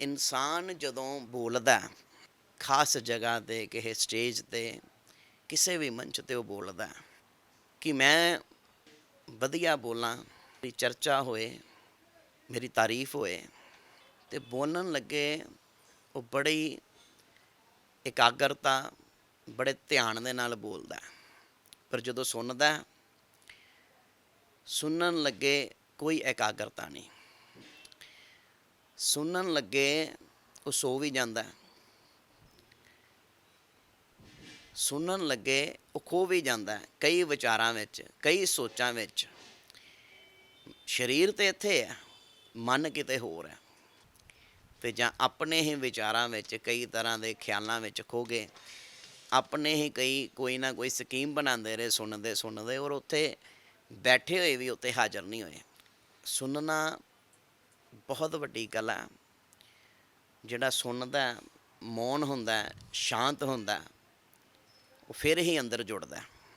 ਇਨਸਾਨ ਜਦੋਂ ਬੋਲਦਾ ਖਾਸ ਜਗ੍ਹਾ ਤੇ, ਕਿਸੇ ਸਟੇਜ ਤੇ, ਕਿਸੇ ਵੀ ਮੰਚ ਤੇ ਉਹ ਬੋਲਦਾ ਕਿ ਮੈਂ ਵਧੀਆ ਬੋਲਾਂ, ਮੇਰੀ ਚਰਚਾ ਹੋਏ, ਮੇਰੀ ਤਾਰੀਫ ਹੋਏ ਤੇ ਬੋਲਣ ਲੱਗੇ ਉਹ ਬੜੀ ਇਕਾਗਰਤਾ, ਬੜੇ ਧਿਆਨ ਦੇ ਨਾਲ ਬੋਲਦਾ ਪਰ ਜਦੋਂ ਸੁਣਦਾ ਸੁਣਨ ਲੱਗੇ ਕੋਈ ਇਕਾਗਰਤਾ ਨਹੀਂ। ਸੁਣਨ ਲੱਗੇ, ਉਹ ਸੋ ਵੀ ਜਾਂਦਾ ਸੁਣਨ ਲੱਗੇ, ਉਹ ਖੋ ਵੀ ਜਾਂਦਾ ਕਈ ਵਿਚਾਰਾਂ ਵਿੱਚ, ਕਈ ਸੋਚਾਂ ਵਿੱਚ। ਸਰੀਰ ਤੇ ਇੱਥੇ ਹੈ, ਮਨ ਕਿਤੇ ਹੋਰ ਹੈ। ਤੇ ਜਾਂ ਆਪਣੇ ਹੀ ਵਿਚਾਰਾਂ ਵਿੱਚ, ਕਈ ਤਰ੍ਹਾਂ ਦੇ ਖਿਆਲਾਂ ਵਿੱਚ ਖੋ ਗਏ। ਆਪਣੇ ਹੀ ਕਈ, ਕੋਈ ਨਾ ਕੋਈ ਸਕੀਮ ਬਣਾਉਂਦੇ ਰਹੇ, ਸੁਣਦੇ ਸੁਣਦੇ, ਔਰ ਉੱਥੇ ਬੈਠੇ ਹੋਏ ਵੀ ਉੱਥੇ ਹਾਜ਼ਰ ਨਹੀਂ ਹੋਏ। ਸੁਣਨਾ ਬਹੁਤ ਵੱਡੀ ਕਲਾ ਜਿਹੜਾ ਸੁਣਦਾ ਹੈ, ਮੌਨ ਹੁੰਦਾ ਸ਼ਾਂਤ ਹੁੰਦਾ ਉਹ ਫਿਰ ਹੀ ਅੰਦਰ ਜੁੜਦਾ।